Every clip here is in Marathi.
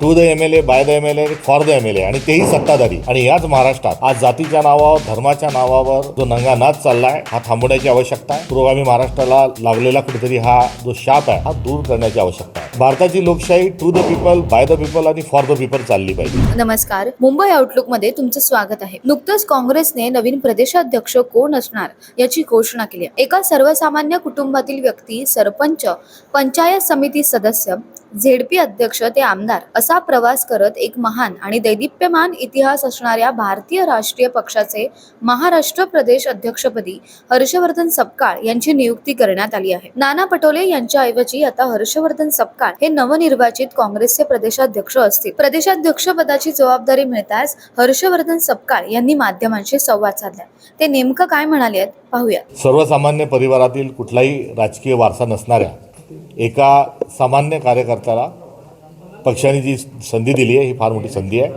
To the M L A by the M L A for the M L A आणि तेही सत्ताधारी. आणि याच महाराष्ट्रात आज जातीच्या नावावर धर्माच्या नावावर जो नंगा नाच चाललाय हा थांबवण्याची आवश्यकता आहे. पुरोगामी महाराष्ट्राला लागलेला कुठेतरी हा जो शाप आहे हा दूर करण्याची आवश्यकता आहे. भारताची लोकशाही to the people by the people आणि फॉर द पीपल चालली पाहिजे. नमस्कार. मुंबई आउटलुकमध्ये तुमचं स्वागत आहे. नुकतंच काँग्रेसने नवीन प्रदेशाध्यक्ष कोण असणार याची घोषणा केली आहे. एका सर्वसामान्य कुटुंबातील व्यक्ती सरपंच पंचायत समिती सदस्य झेडपी अध्यक्ष ते आमदार असा प्रवास करत एक महान आणि दैदिप्यमान इतिहास असणाऱ्या भारतीय राष्ट्रीय पक्षाचे महाराष्ट्र प्रदेश अध्यक्षपदी हर्षवर्धन सपकाळ यांची नियुक्ती करण्यात आली आहे. नाना पटोले यांच्याऐवजी आता हर्षवर्धन सपकाळ हे नवनिर्वाचित काँग्रेसचे प्रदेशाध्यक्ष असतील. प्रदेशाध्यक्ष पदाची जबाबदारी मिळताच हर्षवर्धन सपकाळ यांनी माध्यमांशी संवाद साधला. ते नेमकं काय म्हणाले पाहूया. सर्वसामान्य परिवारातील कुठलाही राजकीय वारसा नसणाऱ्या एका सामान्य कार्यकर्त्याला पक्षाने जी संधी दिली आहे ही फार मोठी संधी आहे.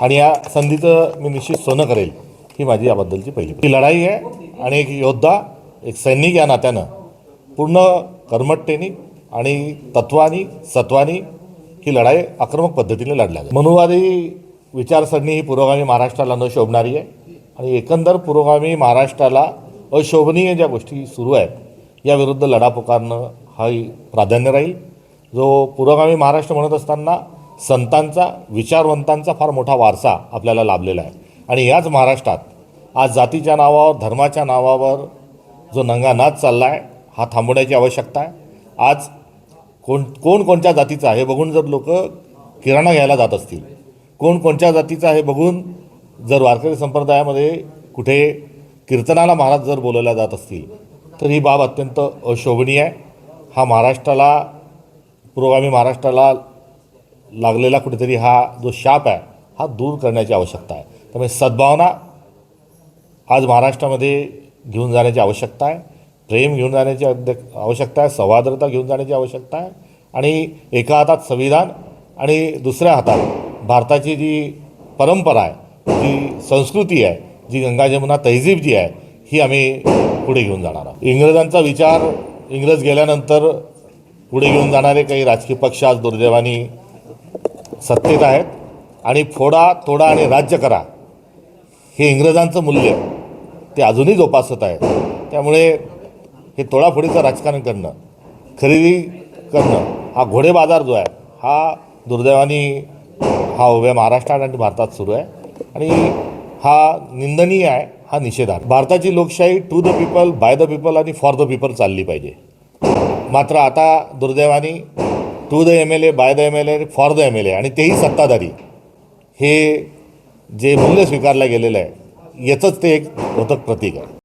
आणि या संधीचं मी निश्चित सोनं करेल ही माझी याबद्दलची पहिली ही लढाई आहे आणि एक योद्धा एक सैनिक या नात्यानं पूर्ण कर्मठतेने आणि तत्वानी सत्वानी ही लढाई आक्रमक पद्धतीने लढल्या मनुवादी विचारसरणी ही पुरोगामी महाराष्ट्राला न शोभणारी आहे आणि एकंदर पुरोगामी महाराष्ट्राला अशोभनीय ज्या गोष्टी सुरू आहेत याविरुद्ध लढा पुकारणं हाही प्राधान्य राहील. जो पुरोगामी महाराष्ट्र म्हणत असताना संतांचा विचारवंतांचा फार मोठा वारसा आपल्याला लाभलेला आहे. आणि याच महाराष्ट्रात आज जातीच्या नावावर धर्माच्या नावावर जो नंगा नाच चालला आहे हा थांबवण्याची आवश्यकता आहे. आज कोण कोण कोणत्या जातीचा हे बघून जर लोक किराणा घ्यायला जात असतील कोण कोणत्या जातीचा हे बघून जर वारकरी संप्रदायामध्ये कुठे कीर्तनाला महाराज जर बोलवल्या जात असतील तर ही बाब अत्यंत अशोभनीय आहे. हा महाराष्ट्राला पुरोगामी महाराष्ट्राला लागलेला कुठेतरी हा जो शाप आहे हा दूर करण्याची आवश्यकता आहे. त्यामुळे सद्भावना आज महाराष्ट्रामध्ये घेऊन जाण्याची आवश्यकता आहे. प्रेम घेऊन जाण्याची आवश्यकता आहे. सौहार्दता घेऊन जाण्याची आवश्यकता आहे. आणि एका हातात संविधान आणि दुसऱ्या हातात भारताची जी परंपरा आहे जी संस्कृती आहे जी गंगा जमुना तहजीब जी आहे ही आम्ही पुढे घेऊन जाणार आहोत. इंग्रजांचा विचार इंग्रज गेल्यानंतर पुढे घेऊन जाणारे काही राजकीय पक्ष आज दुर्दैवानी सत्तेत आहेत. आणि फोडा तोडा आणि राज्य करा हे इंग्रजांचं मूल्य. ते अजूनही जोपासत आहे त्यामुळे हे तोडाफोडीचं राजकारण करणं खरेदी करणं हा घोडे बाजार जो आहे हा दुर्दैवानी हा उभ्या महाराष्ट्रात आणि भारतात सुरू आहे. आणि हा निंदनीय आहे. हा निषेधार्ह भारताची लोकशाही to the people by the people आणि फॉर द पीपल चालली पाहिजे. मात्र आता दुर्दैवानी to the M L A by the M L A for the M L A आणि तेही सत्ताधारी हे जे मूल्य स्वीकारलं गेलेलं आहे याचंच ते एक होतं प्रतीक आहे.